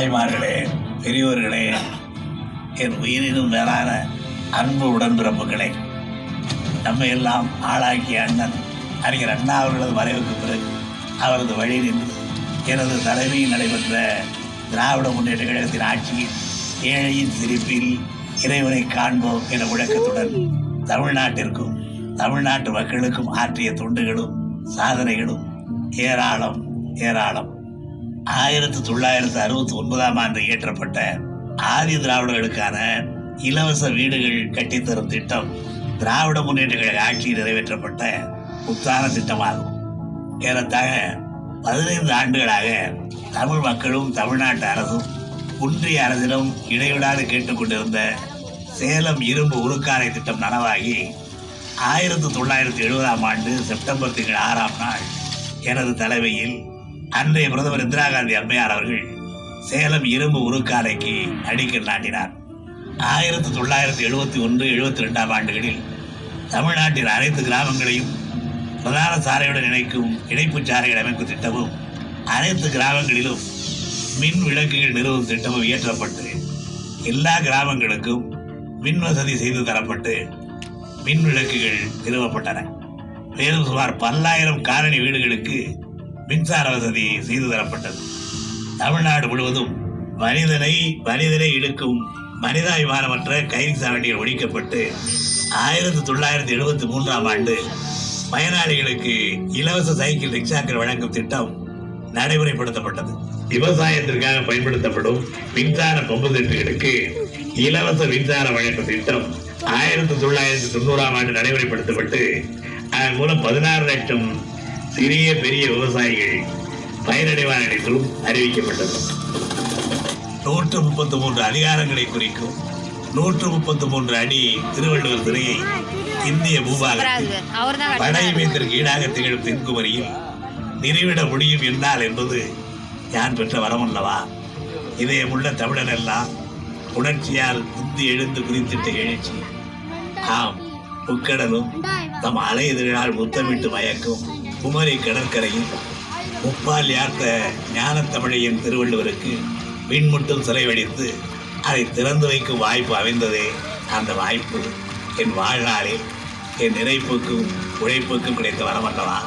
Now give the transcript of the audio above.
தாய்மார்களே பெரியோர்களே என் உயிரினும் மேலான அன்பு உடன்பிறப்புகளே நம்மை எல்லாம் ஆளாக்கிய அண்ணன் அறிஞர் அண்ணா அவர்களது மறைவுக்கு பிறகு அவரது வழி நின்று எனது தலைமையில் நடைபெற்ற திராவிட முன்னேற்ற கழகத்தின் ஆட்சியில் ஏழையின் சிரிப்பில் இறைவனை காண்போம் என முழக்கத்துடன் தமிழ்நாட்டிற்கும் தமிழ்நாட்டு மக்களுக்கும் ஆற்றிய தொண்டுகளும் சாதனைகளும் ஏராளம் ஏராளம். ஆயிரத்தி தொள்ளாயிரத்தி அறுபத்தி ஒன்பதாம் ஆண்டு இயற்றப்பட்ட ஆதி திராவிடர்களுக்கான இலவச வீடுகள் கட்டித்தரும் திட்டம் திராவிட முன்னேற்ற கழக ஆட்சியில் நிறைவேற்றப்பட்ட உத்தான திட்டமாகும். ஏறத்தாழ பதினைந்து ஆண்டுகளாக தமிழ் மக்களும் தமிழ்நாட்டு அரசும் ஒன்றிய அரசிடம் இடைவிடாது கேட்டுக்கொண்டிருந்த சேலம் இரும்பு உருக்காலை திட்டம் நனவாகி ஆயிரத்தி தொள்ளாயிரத்தி எழுபதாம் ஆண்டு செப்டம்பர் திங்கள் ஆறாம் நாள் எனது தலைமையில் அன்றைய பிரதமர் இந்திரா காந்தி அம்மையார் அவர்கள் சேலம் இரும்பு உருக்காலைக்கு அடிக்கல் நாட்டினார். ஆயிரத்தி தொள்ளாயிரத்தி எழுபத்தி ஒன்று எழுபத்தி ரெண்டாம் ஆண்டுகளில் தமிழ்நாட்டின் அனைத்து கிராமங்களையும் பிரதான சாலையுடன் இணைக்கும் இணைப்பு சாலைகள் அமைக்கும் திட்டமும் அனைத்து கிராமங்களிலும் மின் விளக்குகள் நிறுவும் திட்டமும் இயற்றப்பட்டு எல்லா கிராமங்களுக்கும் மின் வசதி செய்து தரப்பட்டு மின் விளக்குகள் நிறுவப்பட்டன. மேலும் சுமார் பல்லாயிரம் காலனி வீடுகளுக்கு மின்சார வசதி செய்து தரப்பட்டது. தமிழ்நாடு முழுவதும் மனிதனை மனிதனை இழுக்கும் மனிதாபிமானமற்ற கைது சாவடிகள் ஒழிக்கப்பட்டு ஆயிரத்தி தொள்ளாயிரத்தி எழுபத்தி மூன்றாம் ஆண்டு பயனாளிகளுக்கு இலவச சைக்கிள் ரிக்ஷாக்கள் வழங்கும் திட்டம் நடைமுறைப்படுத்தப்பட்டது. விவசாயத்திற்காக பயன்படுத்தப்படும் மின்சார பம்பு செட்டுகளுக்கு இலவச மின்சார வழங்கும் திட்டம் ஆயிரத்தி தொள்ளாயிரத்தி தொண்ணூறாம் ஆண்டு நடைமுறைப்படுத்தப்பட்டு அதன் மூலம் பதினாறு லட்சம் சிறிய பெரிய விவசாயிகள் பயனடைவார் என்றும் அறிவிக்கப்பட்டது. நூற்று முப்பத்தி மூன்று அதிகாரங்களை குறிக்கும் நூற்று முப்பத்தி மூன்று அடி திருவள்ளுவர் சிலையை இந்திய பூபாகத்தில் படையமைத்திற்கு ஈடாக திகழும் தென்குமரியில் நிறுவிட முடியும் என்றால் என்பது யான் பெற்ற வரமல்லவா இதயமுள்ள தமிழர் எல்லாம் உணர்ச்சியால் உந்தி எழுந்து குறித்திட்ட எழுச்சி. ஆம் முக்கடலும் தம் அலையுதழால் முத்தமிட்டு மயக்கும் குமரி கடற்கரையில் முப்பால் யார்த்த ஞானத் தமிழையின் திருவள்ளுவருக்கு மின்முட்டும் சிலை வெடித்து அதை திறந்து வைக்கும் வாய்ப்பு அமைந்ததே அந்த வாய்ப்பு. என் வாழ்நாளில் என் நினைப்புக்கும் உழைப்புக்கும் கிடைத்த வரமல்லவா